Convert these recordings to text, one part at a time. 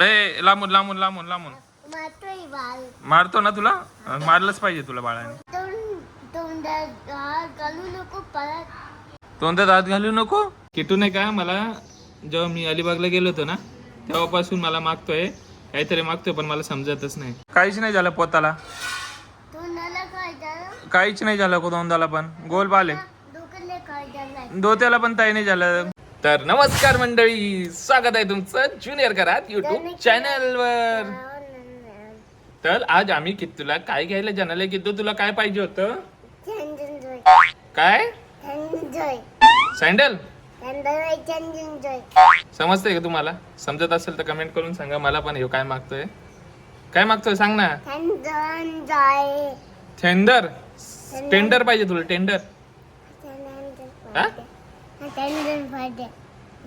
ए लांबून लांबून लांबून लांबून. मारतो ना तुला? मारलंच पाहिजे तुला बाळाने. तोंड तोंडात हात घालू नको? किटू नाही का मला जेव्हा मी अलिबागला गेलो होतो ना तेव्हापासून मला मागतोय. काहीतरी मागतोय पण मला समजतच नाही. काहीच नाही झालं पोताला. काहीच नाही झालं तोंडाला पण. गोल बाले डोक्याला दोत्याला पण ताई नाही झालं. तर नमस्कार मंडळी स्वागत आहे तुमचं ज्युनियर घरात युट्यूब चॅनल वर. तर आज आम्ही कित्तूला काय घ्यायला जाणार आहे कित्तू तुला काय पाहिजे होतं? काय? सँडल समजतंय का तुम्हाला? समजत असेल तर कमेंट करून सांगा मला पण हे काय मागतोय? काय मागतोय सांग ना. जोय टेंडर टेंडर पाहिजे तुला टेंडर हा?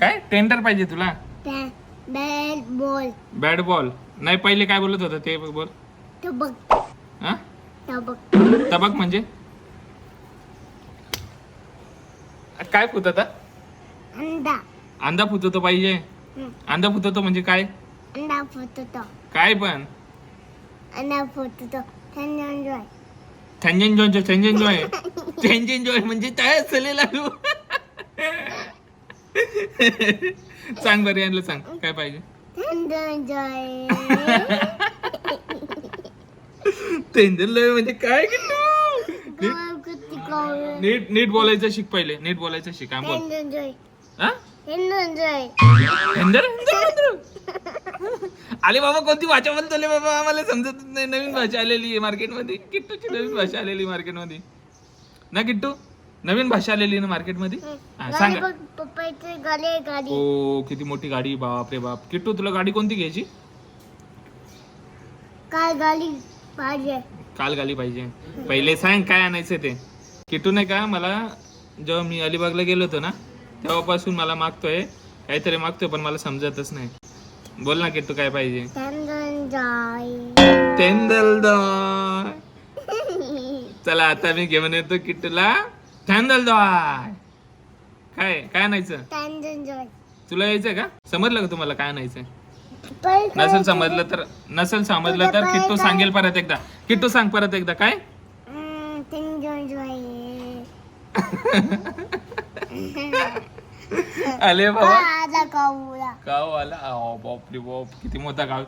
काय? टेंडर पाहिजे तुला? बॅट बॉल बॅट बॉल नाही पहिले काय बोलत होतं ते बोल. तबक. हा? तबक. तबक म्हणजे? काय फुतत अंडा. अंदा फुततो पाहिजे. अंदा फुततो म्हणजे काय? अंडा फुटतो काय पण. अंडा फुटतो चंदन जोय थंजन जॉय थंजन जॉय थंजन जॉय म्हणजे काय? असेल लागू. सांग बरं यांना सांग. काय पाहिजे? चंदन लय म्हणजे काय नीट- नीट बोलायचं शिक पहिले. नीट बोलायचं शिक. हा बोल. हा? हेंदर हेंदर हेंदर. आले बाबा कोणती भाषा बोलतो बाबा? आम्हाला समजत नाही. नवीन भाषा आलेली आहे मार्केटमध्ये किट्टूची नवीन भाषा आलेली मार्केटमध्ये ना किट्टू? नवीन भाषा आलेली ना मार्केटमध्ये? हा, सांगा. पप्पाचे गाले गाडी. ओ किती मोठी गाडी बाप रे बाप. किट्टू तुला गाडी कोणती घ्यायची? काय गाडी पाहिजे. काल गाली पाहिजे. पहिले सांग काय आणायचं ते. किट्टू नाही का मला जेव्हा मी अलिबागला गेलो होतो ना तेव्हापासून मला मागतोय. काहीतरी मागतोय पण मला समजतच नाही. बोल ना किट्टू काय पाहिजे? जोय तेंदल चला आता मी घेऊन येतो किट्टूला तेंदल काय काय आणायचं? तुला यायचं का? समजलं का तुम्हाला काय आणायचं पण नसेल समजलं तर नसेल समजलं तर किट्टू सांगेल परत एकदा. किट्टू सांग परत एकदा काय? आले बाबा. गाव आला. बापरे बाप किती मोठा गाव.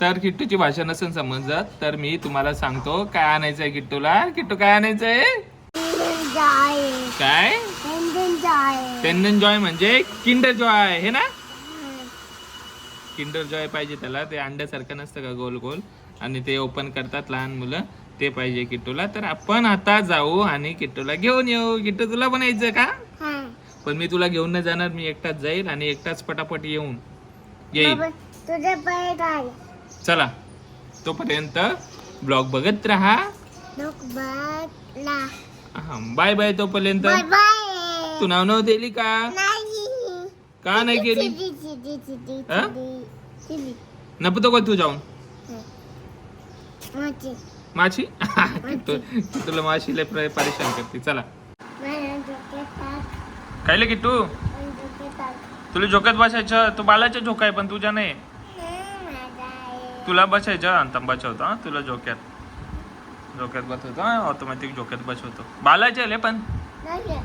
तर किट्टूची भाषा नसेल समजत तर मी तुम्हाला सांगतो काय आणायचंय किट्टूला. किट्टू काय आणायचंय? जोय काय? चंदन जोय जॉय म्हणजे किंडर जॉय हे ना? किंडर जॉय पाहिजे त्याला. ते अंड्यासारखं नसतं का गोल गोल? आणि ते ओपन करतात लहान मुलं. ते पाहिजे किट्टूला तर आपण आता जाऊ आणि किट्टूला घेऊन येऊ. किट्टू तुला पण यायचं का? पण मी तुला घेऊन नाही जाणार. मी एकटाच जाईल आणि एकटाच पटापट येऊन येईल. तुझे चला. तोपर्यंत ब्लॉग बघत राहा. हा, बाय बाय तोपर्यंत. Bye bye. तू नाव नाव दिली का? नाही. का नाही केली? चिडी चिडी चिडी हा? चिडी चिडी. नपतो का तू जाऊन. माझी माशी तू तुला माशीला प्र- परेशान करते. चला. माझ्या डोक्यात टाक काय माझ्या डोक्यात टाक तुला झोक्यात बसायचं तू बालाच्या झोका आहे पण तुझ्या नाही. हं, माझा आहे. तुला बसायचं तंबाचा होता हं, तुला झोक्यात. झोक्यात बसवतो ऑटोमॅटिक झोक्यात बसवतो. बालाचे आले पण? आहे.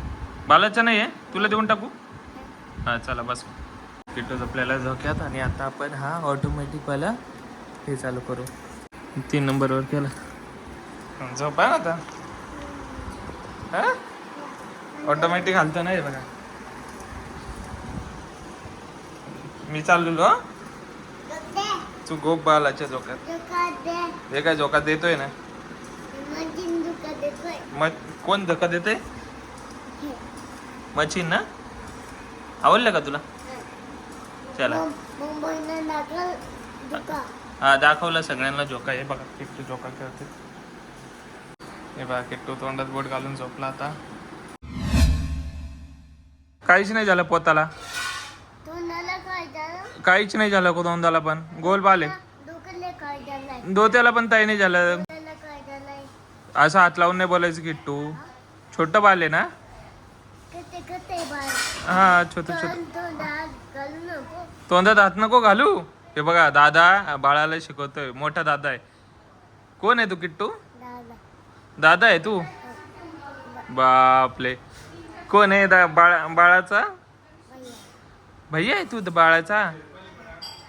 बालाचं नाही आहे तुला देऊन टाकू? हा चला बस. किट्टू झोपलेला झोक्यात आणि आता आपण हा ऑटोमॅटिक वाला हे चालू करू. तीन नंबरवर केला. झोपा ना आता? हा? ऑटोमॅटिक हालतो नाही बघा. मी चाललेलो? दे, तू गोप बालाच्या झोक्यात. डोक्यात. हे काय झोका देतोय ना? डोक्यात. मग कोण धक्का देते मशीन ना आवडलं का तुला चला. हा दाखवलं सगळ्यांना झोका हे बघा किट्टू झोका खेळते हे बघा किट्टू तोंडात बोट घालून झोपला आता काहीच नाही झालं पोताला? काहीच नाही झालं तोंडाला पण गोल बाले डोक्याला? दोत्याला पण ताई नाही झालं? असं हात लावून नाही बोलायचं किट्टू छोटं बाल आहे ना? हा छोटं छोटं. तोंड तोंडात हात नको घालू? हे बघा दादा बाळाला शिकवतोय. मोठा दादा आहे. कोण आहे तू किट्टू? दादा. दादा आहे तू? बापले कोण आहे दा बाळा बाळाचा? भैया आहे तू बाळाचा?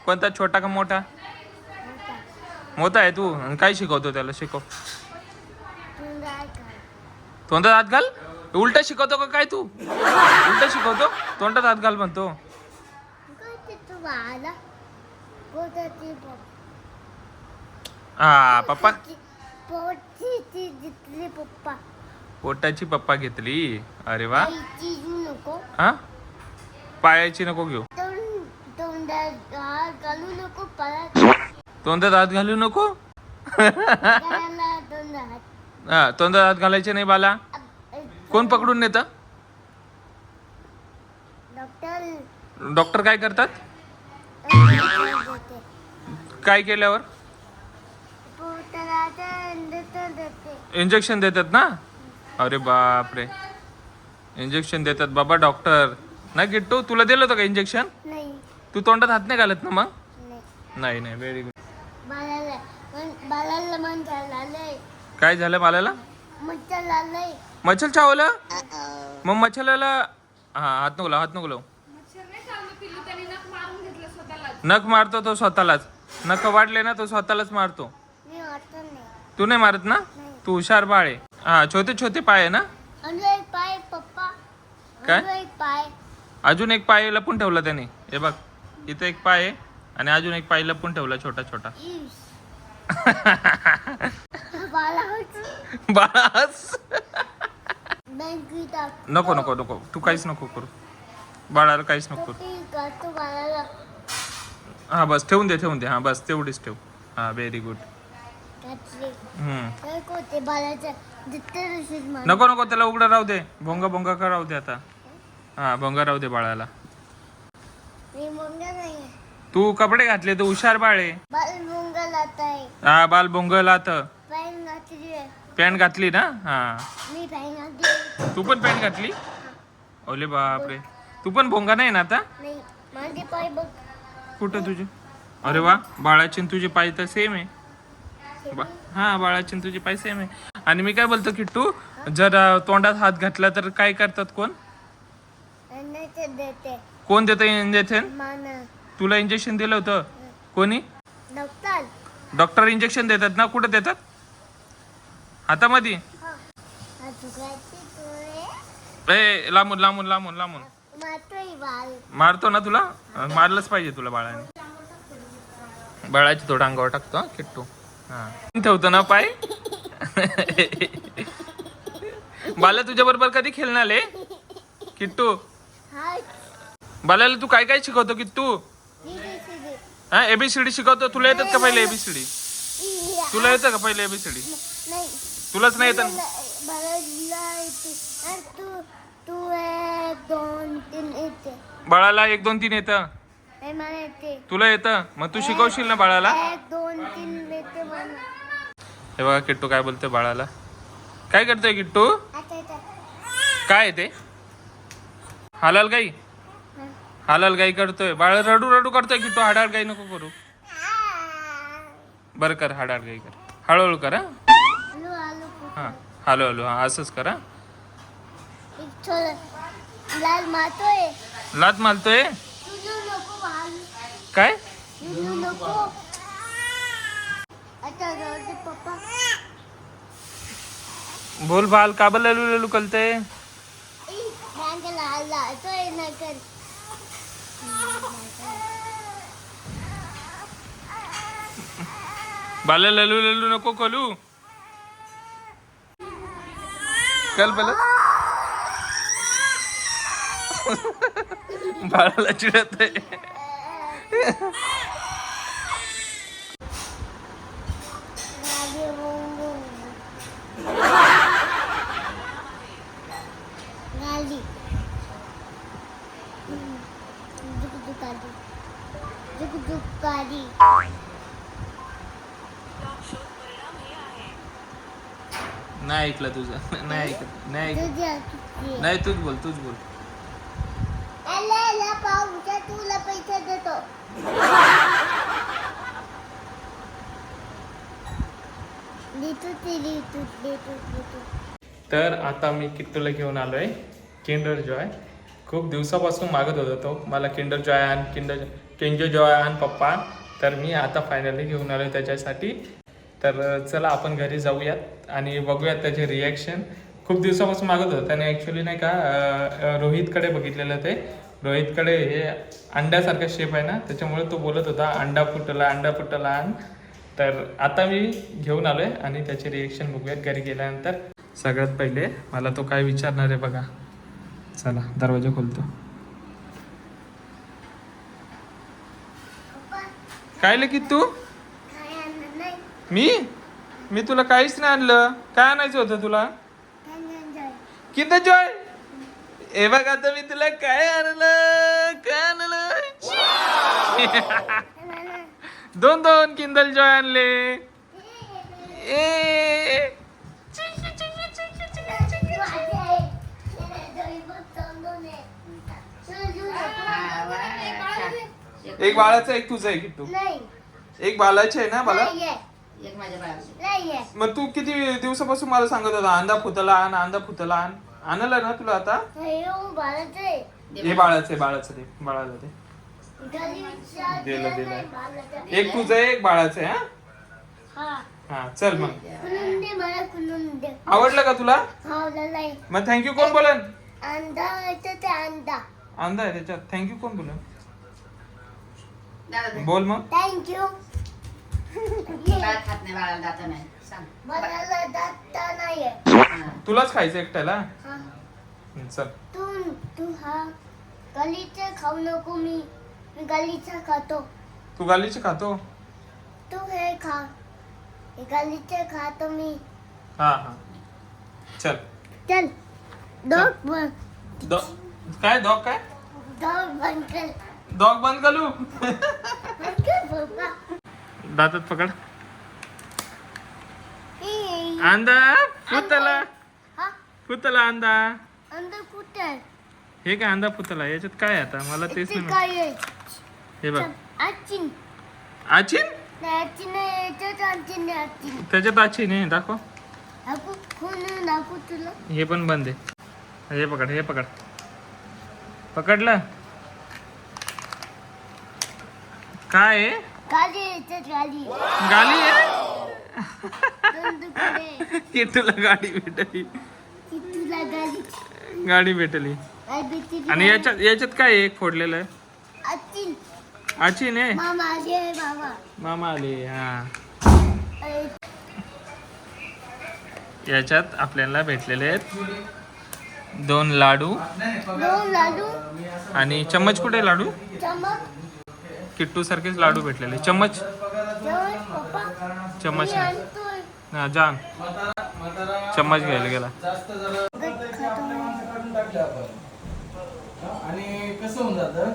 कोणता छोटा का मोठा? मोठा. आहे तू. काय शिकवतो त्याला? शिकव. तोंडात हात घाल. उलटा शिकवतो का काय तू? उलटा शिकवतो. तोंडात हात घाल म्हणतो. हा पप्पा. पोटची पप्पा घेतली. अरे वा. हा? पायाची नको घेऊ. तोंड तोंडात हात घालू नको. हा तोंडात हात घालायचे नाही बाला? कोण पकडून नेतं? डॉक्टर. डॉक्टर काय करतात? काय केल्यावर? इंजेक्शन देते. इंजेक्शन देतात ना? अरे बापरे. इंजेक्शन देतात बाबा डॉक्टर. ना किट्टू तुला दिलं होतं का इंजेक्शन? नाही. तू तोंडात हात नाही घालत ना मग? नाही. नाही नाही. व्हेरी गुड बाळाला मन बाळाला मन झालंय काय झालं मालाला? मच्छर चावलं? मग मच्छराला हा हात नको लाव, हात नको लावू. नख मारतो तो स्वतःलाच. नख वाढले ना तो स्वतःलाच मारतो. तू नाही मारत ना? तू हुशार बाळ आहे. हा छोटे छोटे पाय आहे ना? काय? अजून एक पाय लपून ठेवला त्याने. हे बघ इथं एक पाय आहे आणि अजून एक पाय लपून ठेवला छोटा छोटा. बाळास नको नको नको. तू काहीच नको करू. बाळाला काहीच नको करू. हा बस. ठेवून दे ठेवून दे. हा बस. तेवढीच ठेव. हा व्हेरी गुड नको नको. त्याला उघडं राहू दे. भोंगा भोंगा का राहू दे आता? हा भोंगा राहू दे बाळाला. तू कपडे घातले तू हुशार बाळ. हा बाल घातली आहे पॅन्ट घातली. ना? हा. मी पॅन घातली. तू पण पॅन्ट घातली? ओले बापरे. तू पण भोंगा नाही ना आता? कुठं तुझे? अरे वा बाळाची तुझे पाय तर सेम आहे. बा- हा बाळाची तुझे पाय सेम आहे. आणि मी काय बोलतो की तू जर तोंडात हात घातला तर काय करतात कोण? देते. कोण देतं मान तुला इंजेक्शन दिलं होतं. कोणी? डॉक्टर. डॉक्टर इंजेक्शन देतात ना? कुठं देतात? हातामध्ये? हा. ए लांबून लांबून लांबून लांबून. मारतो ना तुला? मारलंच पाहिजे तुला बाळाने. बाळाची थोडं अंगावर टाकतो हा किट्टू. हा. ठेवतो ना पाय? बाला तुझ्या बरोबर कधी खेळणार आहे? किट्टू. बालाला तू काय काय शिकवतो किट्टू? हा एबीसीडी शिकवतो? तुला येतात का पहिले एबीसीडी. तुला येतं का पहिले एबीसीडी नाही. तुलाच नाही येतं? बाळाला येते. आणि तू तू एक दोन तीन येते. बाळाला एक दोन तीन येतं? नाही मला येते. तुला येतं? मग तू शिकवशील ना बाळाला? एक दोन तीन येते मला. हे बघा किट्टू काय बोलतोय बाळाला. काय करतोय किट्टू? आता काय आहे ते? हालाल गाई हालाल गाई करतोय. बाळ रडू रडू करतोय किट्टू हाडाळ गाई नको करू? बरं कर हाडाळ गाई कर. हळूहळू कर हा? हा हॅलो हॅलो हा असंच कर लात मारतोय? काय? बोल बाल का बरं ललू ललू कलते बाला ललू ललू नको कलू. कल पहिलं बाळाला चिडत आहे. नाही ऐकलं तुझं. नाही ऐकत. नाही ऐकत. नाही तूच बोल तूच बोल. तुला पैसे देतो. तर आता मी किट्टूला घेऊन आलो आहे किंडर जॉय खूप दिवसापासून मागत होतो तो. मला किंडर जॉय आण किंडर किंजो जॉय आण पप्पा तर मी आता फायनली घेऊन आलो त्याच्यासाठी. तर चला आपण घरी जाऊयात आणि बघूयात त्याचे रिॲक्शन खूप दिवसापासून मागत होतं त्याने ॲक्च्युली नाही का रोहितकडे बघितलेलं ते. रोहितकडे हे अंड्यासारखा शेप आहे ना त्याच्यामुळे तो बोलत होता अंडा फुटला अंडा फुटला आण. तर आता मी घेऊन आलो आहे आणि त्याचे रिॲक्शन बघूयात घरी गेल्यानंतर. सगळ्यात पहिले मला तो काय विचारणार आहे बघा. चला दरवाजा खोलतो. काय की तू? मी? मी तुला काहीच नाही आणलं. काय आणायचं होतं तुला? नाही जाय. हे बघ आता मी तुला काय आणलं? काय आणलं? दोन दोन किंदल जॉय आणले. ए. एक बाळाचं एक तुझं आहे किट्टू. नाही. एक बाळाचे आहे ना बाला एक माझ्या बाळाची नाहीये. मग तू किती दिवसापासून मला सांगत होता अंदा फुतला आण अंदा फुतला आण. आणलं ना तुला आता? हे बाळाचं आहे. हे बाळाचं. आहे बाळाचं ते बाळाला ते दिलं, दिलं. नाही बाळाचं. एक तुझं आहे एक बाळाचं आहे हा? हा. हा चल मग. खुलून दे मला खुलून दे. आवडलं का तुला? हा नाही. मग थँक्यू कोण बोलन? अंडा येतं ते अंडा अंदा आहे त्याच्यात. थँक्यू कोण बोलन? दादा. बोल मग. थँक्यू बाळ खात नाही बाळाला दाता नाही सांग मला दाता नाहीये हा. तुलाच खायचं एकट्याला? हा. हं, चल. तू तू हा. गलीचं खाऊ नको मी. मी गलीचं खातो. तू गालीचे खातो? तू हे खा. हे गलीचं खातो मी. हा हा. चल. चल. डॉग बंद डॉ काय? डॉग काय? डॉग बंद कर डॉग बंद करू. बाबा. दातात पकड. अंदा फुतला हा? फुतला अंदा अंदर कुठे आहे? हे काय अंदा फुतला याच्यात काय आहे आता? मला तेच इथे नाही. काय आहे? हे बघ. आचिन. आचिन? नाही आचिन नाही याच्यात आचिन नाही आचिन. त्याच्यात आचिन आहे. दाखव. दाखवू. खोलून दाखवू तुला. हे पण बंद आहे. हे पकड हे पकड. पकडलं? काय आहे? याच्यात गाडी गाली आहे. दोन दुकडे की तुला गाडी भेटली? गाडी? भेटली. आणि याच्यात याच्यात काय एक फोडलेलं आहे? आचिन आहे? मामा आले हा. याच्यात आपल्याला भेटलेले आहेत दोन लाडू. आणि चम्मच कुठे लाडू? किट्टू सारखेच लाडू भेटलेले. चम्मच? चम्मच हा जान. चम्मच घ्यायला गेला. आणि कसं होऊन जातं?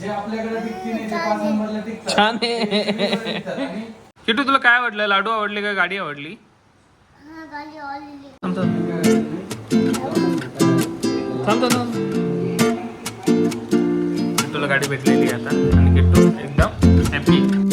जे आपल्याकडे टिकते नाही ते पाच नंबरला टिकतात. छान आहे. आणि किट्टू तुला काय आवडलं? लाडू आवडले का गाडी आवडली? हा गाडी ऑलरेडी थांब थांब. थांब किट्टूला गाडी भेटलेली आहे आता. आणि किट्टू एकदम हॅपी